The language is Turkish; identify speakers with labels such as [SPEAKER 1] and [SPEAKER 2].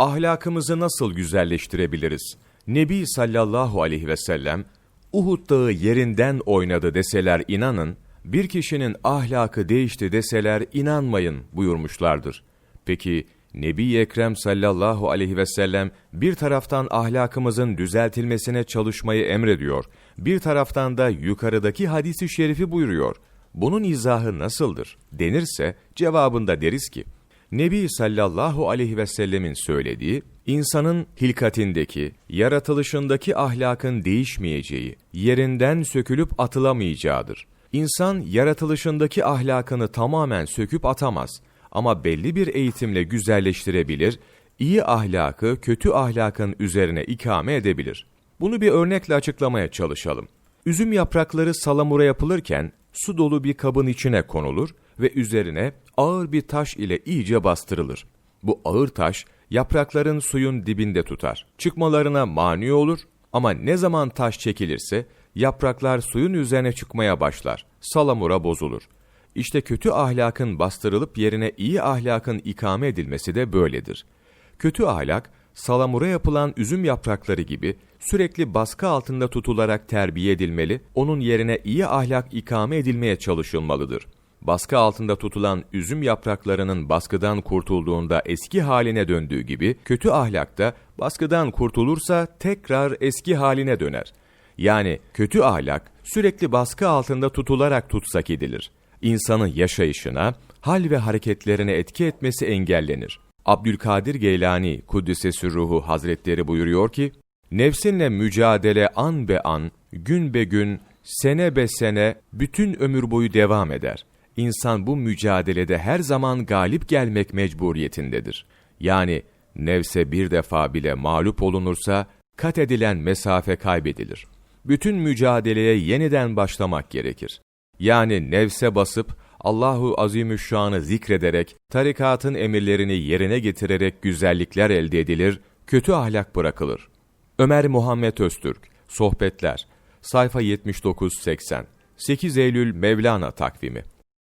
[SPEAKER 1] Ahlakımızı nasıl güzelleştirebiliriz? Nebi sallallahu aleyhi ve sellem, Uhud dağı yerinden oynadı deseler inanın, bir kişinin ahlakı değişti deseler inanmayın buyurmuşlardır. Peki Nebi Ekrem sallallahu aleyhi ve sellem bir taraftan ahlakımızın düzeltilmesine çalışmayı emrediyor, bir taraftan da yukarıdaki hadisi şerifi buyuruyor. Bunun izahı nasıldır? Denirse cevabında deriz ki, Nebi sallallahu aleyhi ve sellemin söylediği, insanın hilkatindeki, yaratılışındaki ahlakın değişmeyeceği, yerinden sökülüp atılamayacağıdır. İnsan yaratılışındaki ahlakını tamamen söküp atamaz ama belli bir eğitimle güzelleştirebilir, iyi ahlakı kötü ahlakın üzerine ikame edebilir. Bunu bir örnekle açıklamaya çalışalım. Üzüm yaprakları salamura yapılırken su dolu bir kabın içine konulur ve üzerine ağır bir taş ile iyice bastırılır. Bu ağır taş yaprakların suyun dibinde tutar. Çıkmalarına mani olur ama ne zaman taş çekilirse yapraklar suyun üzerine çıkmaya başlar. Salamura bozulur. İşte kötü ahlakın bastırılıp yerine iyi ahlakın ikame edilmesi de böyledir. Kötü ahlak, salamura yapılan üzüm yaprakları gibi sürekli baskı altında tutularak terbiye edilmeli, onun yerine iyi ahlak ikame edilmeye çalışılmalıdır. Baskı altında tutulan üzüm yapraklarının baskıdan kurtulduğunda eski haline döndüğü gibi, kötü ahlak da baskıdan kurtulursa tekrar eski haline döner. Yani kötü ahlak sürekli baskı altında tutularak tutsak edilir. İnsanın yaşayışına, hal ve hareketlerine etki etmesi engellenir. Abdülkadir Geylani Kuddisesi Ruhu Hazretleri buyuruyor ki, Nefsinle mücadele an be an, gün be gün, sene be sene, bütün ömür boyu devam eder. İnsan bu mücadelede her zaman galip gelmek mecburiyetindedir. Yani nefse bir defa bile mağlup olunursa, kat edilen mesafe kaybedilir. Bütün mücadeleye yeniden başlamak gerekir. Yani nefse basıp, Allahu Azimüşşan'ı zikrederek, tarikatın emirlerini yerine getirerek güzellikler elde edilir, kötü ahlak bırakılır. Ömer Muhammed Öztürk, Sohbetler, sayfa 79-80, 8 Eylül Mevlana takvimi.